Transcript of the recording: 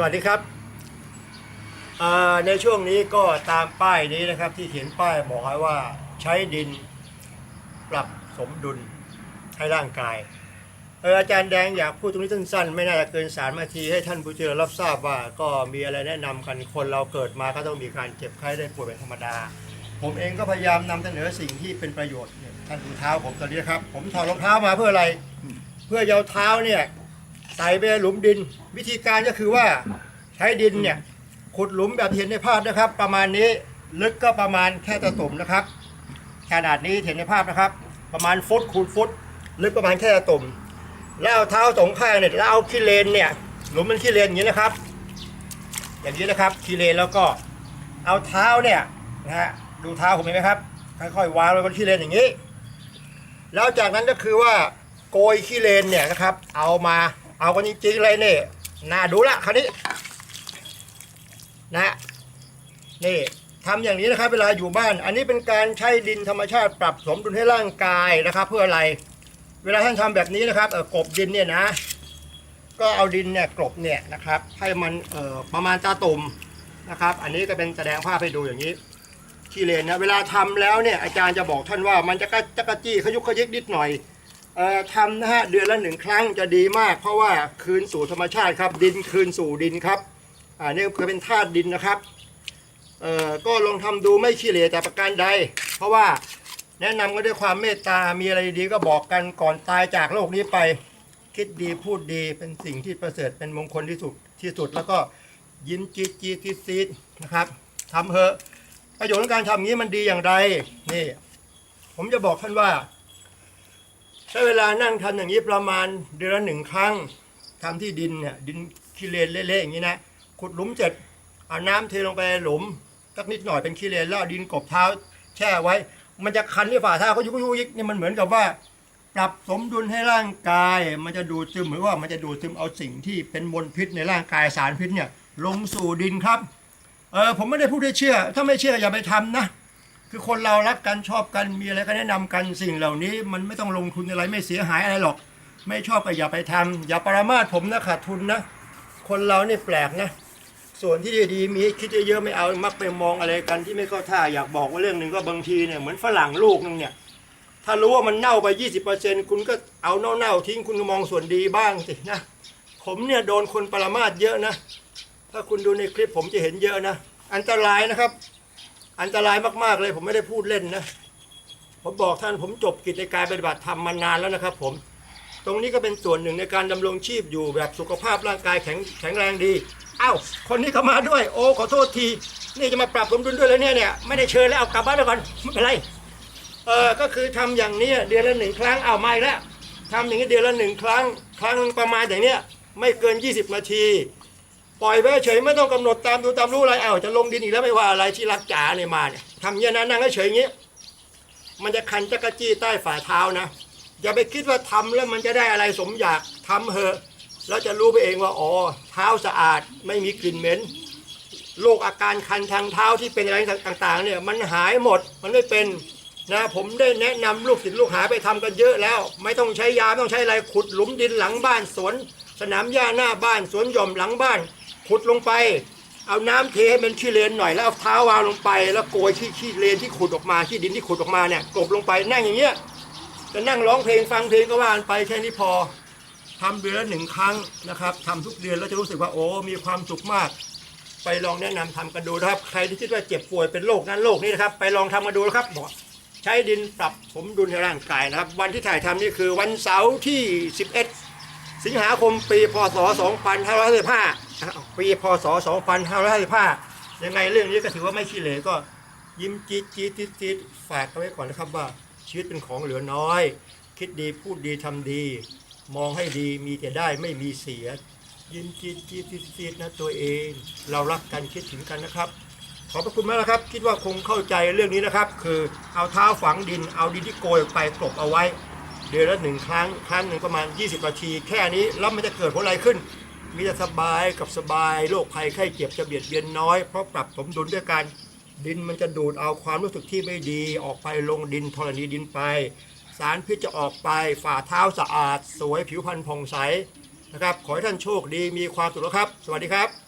สวัสดีครับ ในช่วงนี้ก็ตามป้ายนี้นะครับที่เขียนป้ายบอกไว้ว่าใช้ดินปรับสมดุลให้ร่างกายเอออาจารย์แดงอยากพูดตรงนี้สั้นๆ ไม่น่าจะเกินสามนาทีให้ท่านผู้เจริญรับทราบว่าก็มีอะไรแนะนำกันคนเราเกิดมาก็ต้องมีการเจ็บไข้ได้ป่วยเป็นธรรมดา ผมเองก็พยายามนำเสนอสิ่งที่เป็นประโยชน์ท่านดูเท้าผมตอนนี้ครับ ผมถอดรองเท้ามาเพื่ออะไร เพื่อจะเอาเท้าเนี่ย ใส่ไปหลุมดิน วิธีการก็คือว่าใช้ดินเนี่ย ขุดหลุมแบบที่เห็นในภาพนะครับ ประมาณนี้ลึกก็ประมาณแค่ตะตุ่มนะครับ ขนาดนี้เห็นในภาพนะครับ ประมาณฟุตคูณฟุต ลึกประมาณแค่ตะตุ่มแล้วเอาเท้าสองข้างเนี่ยแล้วเอาขี้เลนเนี่ย หลุมมันขี้เลนอย่างนี้นะครับ อย่างนี้นะครับขี้เลนแล้วก็เอาเท้าเนี่ยนะฮะดูเท้าผมเห็นไหมครับค่อยๆวางลงบนขี้เลนอย่างนี้ แล้วจากนั้นก็คือว่าโกยขี้เลนเนี่ยนะครับ เอามา เอากันจริงๆเลยเนี่ยน่าดูละคราวนี้ นะนี่ทำอย่างนี้นะครับ เวลาอยู่บ้าน อันนี้เป็นการใช้ดินธรรมชาติปรับสมดุลให้ร่างกายนะครับ เพื่ออะไร เวลาท่านทำแบบนี้นะครับเออกบดินเนี่ยนะ ก็เอาดินเนี่ยกลบเนี่ยนะครับ ให้มันเอ่อประมาณตาตุ่มนะครับ อันนี้ก็เป็นแสดงภาพให้ดูอย่างนี้ขี้เลนนะเวลาทำแล้วเนี่ยอาจารย์จะบอกท่านว่ามันจะกระจะกระจี้ขยุกขยิกนิดหน่อย ทำนะฮะเดือนละหนึ่งครั้งจะดีมาก เพราะว่าคืนสู่ธรรมชาติครับ ดินคืนสู่ดินครับอ่านี่คือเป็นธาตุดินนะครับเอ่อก็ลองทำดูไม่ขี้เหร่แต่ประการใด เพราะว่าแนะนำก็ด้วยความเมตตามีอะไรดีก็บอกกันก่อนตายจากโลกนี้ไป คิดดีพูดดีเป็นสิ่งที่ประเสริฐเป็นมงคลที่สุดที่สุด แล้วก็ยิ้มจี๊ดจี๊ดจี๊ดจี๊ดนะครับทำเถอะประโยชน์ของการทำอย่างนี้มันดีอย่างไรนี่ ผมจะบอกท่านว่า ใช้เวลานั่งทำอย่างนี้ประมาณเดือนละหนึ่งครั้งทำที่ดินเนี่ยดินขี้เลนเละๆอย่างนี้นะขุดหลุมเสร็จเอาน้ำเทลงไปหลุมสักนิดหน่อยเป็นขี้เลนแล้วดินกบเท้าแช่ไว้ มันจะคันที่ฝ่าเท้าเขายุกยุกยิกนี่มันเหมือนกับว่า ปรับสมดุลให้ร่างกาย มันจะดูดซึมเหมือนว่ามันจะดูดซึมเอาสิ่งที่เป็นมลพิษในร่างกายสารพิษเนี่ยลงสู่ดินครับเออผมไม่ได้พูดให้เชื่อ ถ้าไม่เชื่ออย่าไปทำนะ คือคนเรารักกันชอบกันมีอะไรก็แนะนำกันสิ่งเหล่านี้ มันไม่ต้องลงทุนอะไรไม่เสียหายอะไรหรอก ไม่ชอบก็อย่าไปทำอย่าประมาทผมนะขาดทุนนะ คนเรานี่แปลกนะส่วนที่ดีๆมีคิดเยอะๆไม่เอามักไปมองอะไรกันที่ไม่เข้าท่าอยากบอกว่าเรื่องหนึ่งก็บางทีเนี่ยเหมือนฝรั่งลูกนึงเนี่ยถ้ารู้ว่ามันเน่าไป 20%คุณก็เอาเน่าๆทิ้งคุณก็มองส่วนดีบ้างสินะผมเนี่ยโดนคนประมาทเยอะนะ ถ้าคุณดูในคลิปผมจะเห็นเยอะนะ อันตรายนะครับ อันตรายมากๆเลยผมไม่ได้พูดเล่นนะ ผมบอกท่านผมจบกิจการปฏิบัติธรรมมานานแล้วนะครับ ผม ตรงนี้ก็เป็นส่วนหนึ่งในการดำรงชีพอยู่แบบสุขภาพร่างกายแข็งแข็งแรงดีอ้าวคนนี้เข้ามาด้วย โอ้ขอโทษที นี่จะมาปรับสมดุลด้วยแล้วเนี่ยเนี่ยไม่ได้เชิญแล้วเอากลับบ้านไปก่อนไม่เป็นไรเออก็คือทำอย่างนี้เดือนละหนึ่งครั้งเอาไม่แล้วทำอย่างนี้เดือนละหนึ่งครั้ง ครั้งหนึ่งประมาณอย่างเนี้ยไม่เกิน 20 นาที ปล่อยไว้เฉยไม่ต้องกำหนดตามดูตามรู้อะไรเอาจะลงดินอีกแล้วไม่ว่าอะไรที่รักจ๋าเนี่ยมาเนี่ยทำอย่างนี้นะนั่งเฉยอย่างนี้มันจะคันจักรจี้ใต้ฝ่าเท้านะ อย่าไปคิดว่าทำแล้วมันจะได้อะไรสมอยากทำเหอะแล้วจะรู้ไปเองว่าอ๋อเท้าสะอาดไม่มีกลิ่นเหม็นโรคอาการคันทางเท้าที่เป็นอะไรต่างๆเนี่ยมันหายหมดมันไม่เป็นนะผมได้แนะนำลูกศิษย์ลูกหาไปทำกันเยอะแล้ว ไม่ต้องใช้ยาไม่ต้องใช้อะไรขุดหลุมดินหลังบ้านสวน สนามหญ้าหน้าบ้านสวนหย่อมหลังบ้าน ขุดลงไป เอาน้ำเทให้มันขี้เลนหน่อยแล้วเอาเท้าวางลงไป แล้วโกยขี้ขี้เลนที่ขุดออกมาขี้ดินที่ขุดออกมาเนี่ยกลบลงไปนั่งอย่างเงี้ยจะนั่งร้องเพลงฟังเพลงก็ว่ากันไปแค่นี้พอทำเดือนหนึ่งครั้งนะครับทำทุกเดือนแล้วจะรู้สึกว่าโอ้มีความสุขมาก ไปลองแนะนำทำกันดูนะครับ ใครที่คิดว่าเจ็บป่วยเป็นโรคนั้นโรคนี้นะครับ ไปลองทำกันดูนะครับบอกใช้ดินปรับสมดุลในร่างกายนะครับ วันที่ถ่ายทำนี่คือวันเสาร์ที่ 11 สิงหาคมปีพศ 2555 ปีพศ2555ยังไงเรื่องนี้ก็ถือว่าไม่ขี้เหร่ก็ยิ้มจี๊ดจี๊ดจี๊ดจี๊ดฝากเอาไว้ก่อนนะครับว่า ชีวิตเป็นของเหลือน้อย คิดดีพูดดีทำดี มองให้ดีมีแต่ได้ไม่มีเสีย ยิ้มจี๊ดจี๊ดจี๊ดจี๊ดนะตัวเอง เรารักกันคิดถึงกันนะครับ ขอบพระคุณมากนะครับ คิดว่าคงเข้าใจเรื่องนี้นะครับ คือเอาเท้าฝังดินเอาดินที่โกยไปกลบเอาไว้ เดือนละหนึ่งครั้งครั้งหนึ่งประมาณ 20นาที แค่นี้แล้วมันจะเกิดผลอะไรขึ้น มีแต่สบายกับสบายโรคภัยไข้เจ็บจะเบียดเบียนน้อย เพราะปรับสมดุลด้วยการดินมันจะดูดเอาความรู้สึกที่ไม่ดี ออกไปลงดินธรณีดินไป สารพิษจะออกไปฝ่าเท้าสะอาด สวยผิวพรรณผ่องใสนะครับ ขอให้ท่านโชคดีมีความสุขแล้วครับ สวัสดีครับ